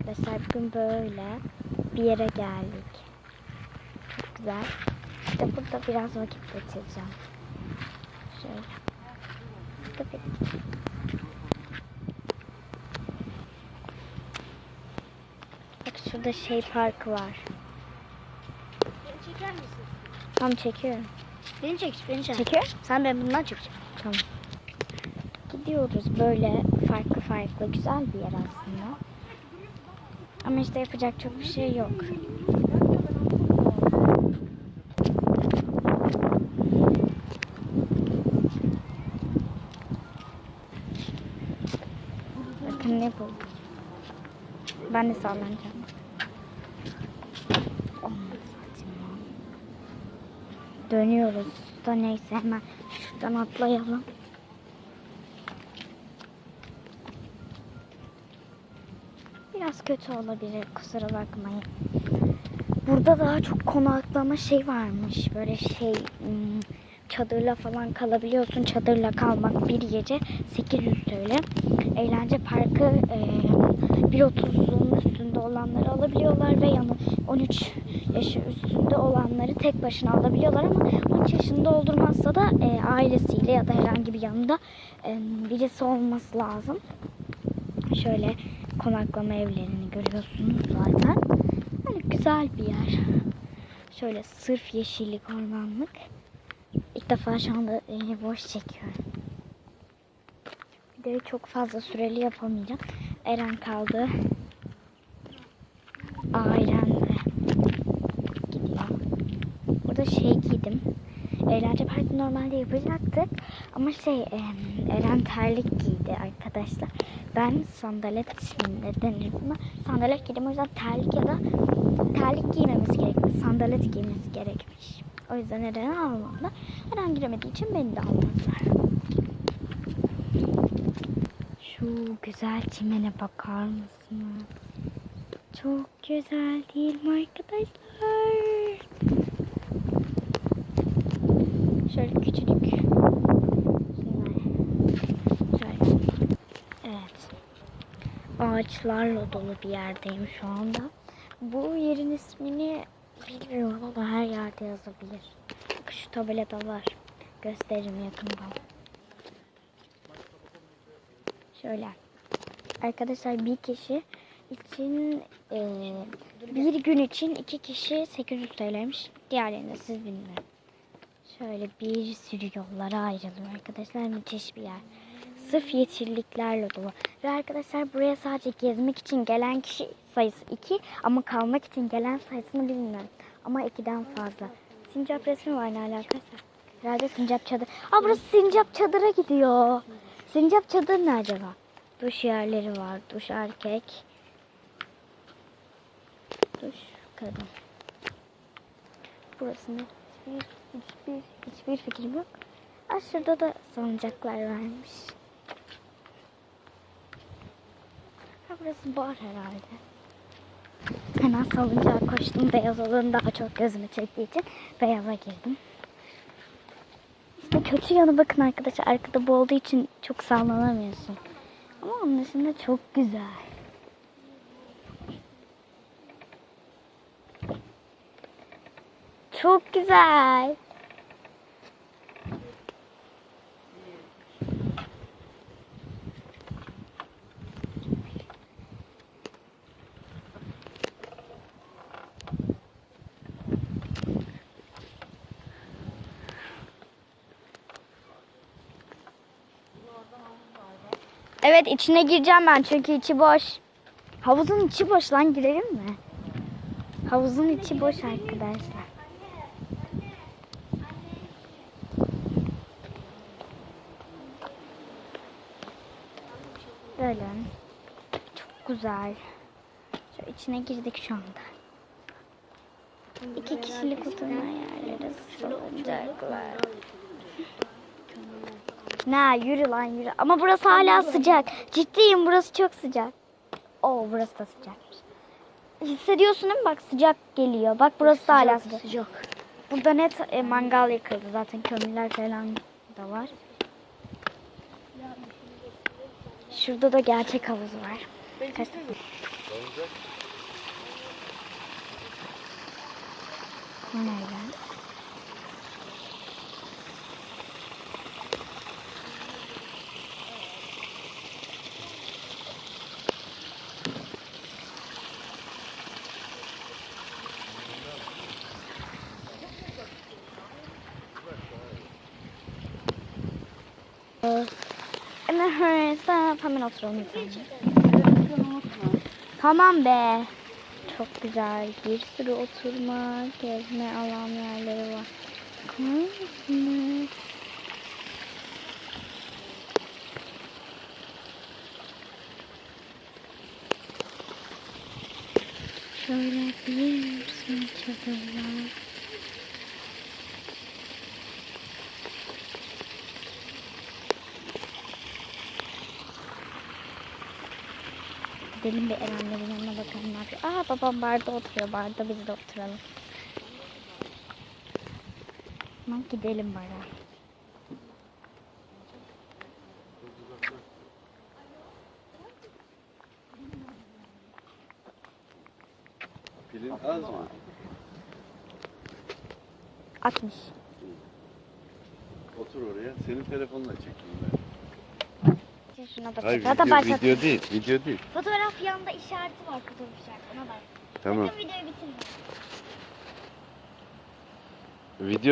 arkadaşlar bugün böyle bir yere geldik. Çok güzel. İşte burada biraz vakit geçireceğim. Şöyle. Kapı. Bak şurada şey parkı var. Beni çeker misin? Tam çekiyorum. Beni çek, beni çek. Çekiyor? Sen ben bundan çek. Tamam. Gidiyoruz böyle farklı farklı güzel bir yer aslında. Ama işte yapacak çok bir şey yok. Bakın ne buldum. Ben de sallanacağım. Dönüyoruz. Da neyse hemen şuradan atlayalım. Biraz kötü olabilir kusura bakmayın. Burada daha çok konaklama şey varmış. Böyle şey hmm, çadırla falan kalabiliyorsun. Çadırla kalmak bir gece 800 TL. Eğlence parkı e, 1.30'un üstünde olanları alabiliyorlar ve yanı 13 yaşı üstünde olanları tek başına alabiliyorlar ama 13 yaşını doldurmazsa da e, ailesiyle ya da herhangi bir yanında e, birisi olması lazım. Şöyle konaklama evlerini görüyorsunuz zaten. Hani güzel bir yer. Şöyle sırf yeşillik ormanlık. İlk defa şu anda e, boş çekiyorum. Videoyu çok fazla süreli yapamayacağım. Eren kaldı. Ailem de gidiyor. Burada şey giydim. Eğlence parkı normalde yapacaktık. Ama şey Eren terlik giydi arkadaşlar. Ben sandalet isminde denir buna. Sandalet giydim o yüzden terlik ya da terlik giymemiz gerekmiş. Sandalet giymesi gerekmiş. O yüzden Eren'i almadılar. Eren giremediği için beni de almadılar. Şu güzel çimene bakar mısınız? Çok güzel değil mi arkadaşlar? Şöyle küçücük. Evet. Ağaçlarla dolu bir yerdeyim şu anda. Bu yerin ismini bilmiyorum ama her yerde yazabilir. Bak şu tabelada var. Gösteririm yakından. Şöyle. Arkadaşlar bir kişi için eee, bir gün için iki kişi 800 TL'ymiş. Diğerlerini siz bilmiyorum. Şöyle bir sürü yollara ayrılıyor arkadaşlar. Müthiş bir yer. Sırf yeşilliklerle dolu. Ve arkadaşlar buraya sadece gezmek için gelen kişi sayısı 2 ama kalmak için gelen sayısını bilmiyorum. Ama 2'den fazla. Sincap resmi var ne alakası? Herhalde sincap çadır. Aa burası sincap çadıra gidiyor. Sincap çadır ne acaba? Duş yerleri var. Duş erkek. Duş kadın. Burası ne? Hiçbir, hiçbir, fikrim yok. Aa, şurada da salıncaklar varmış. Ha, burası bar herhalde. Hemen salıncağa koştum. Beyaz olanı daha çok gözümü çektiği için beyaza girdim. İşte kötü yanı bakın arkadaşlar. Arkada bu olduğu için çok sallanamıyorsun. Ama onun dışında çok güzel. Çok güzel. Evet içine gireceğim ben çünkü içi boş. Havuzun içi boş lan girelim mi? Havuzun içi boş arkadaşlar. Böyle. Çok güzel. Şu içine girdik şu anda. İki kişilik oturma yerleri, salıncaklar. Ne yürü lan yürü. Ama burası hala sıcak. Ciddiyim burası çok sıcak. Oo burası da sıcakmış. Hissediyorsun değil mi? Bak sıcak geliyor. Bak burası da hala sıcak. Sıcak. Burada net e, mangal yakıldı zaten. Kömürler falan da var. Şurada da gerçek havuz var. Kaç- Salıncak. Ne lan? Hemen oturalım. lütfen. Tamam be. Çok güzel. Bir sürü oturma, gezme alan yerleri var. Şöyle bir sürü çadırlar. Gidelim bir Erenlerin yanına bakalım ne yapıyor. Aa babam barda oturuyor. Barda biz de oturalım. Tamam gidelim bara. Pilin az mı? 60. Otur oraya. Senin telefonla çekeyim ben. Şuna da Hayır video, başlat. video değil. Video değil. Fotoğraf yanında işareti var fotoğraf işareti. Ona bak. Tamam. Sakın videoyu bitirme. Video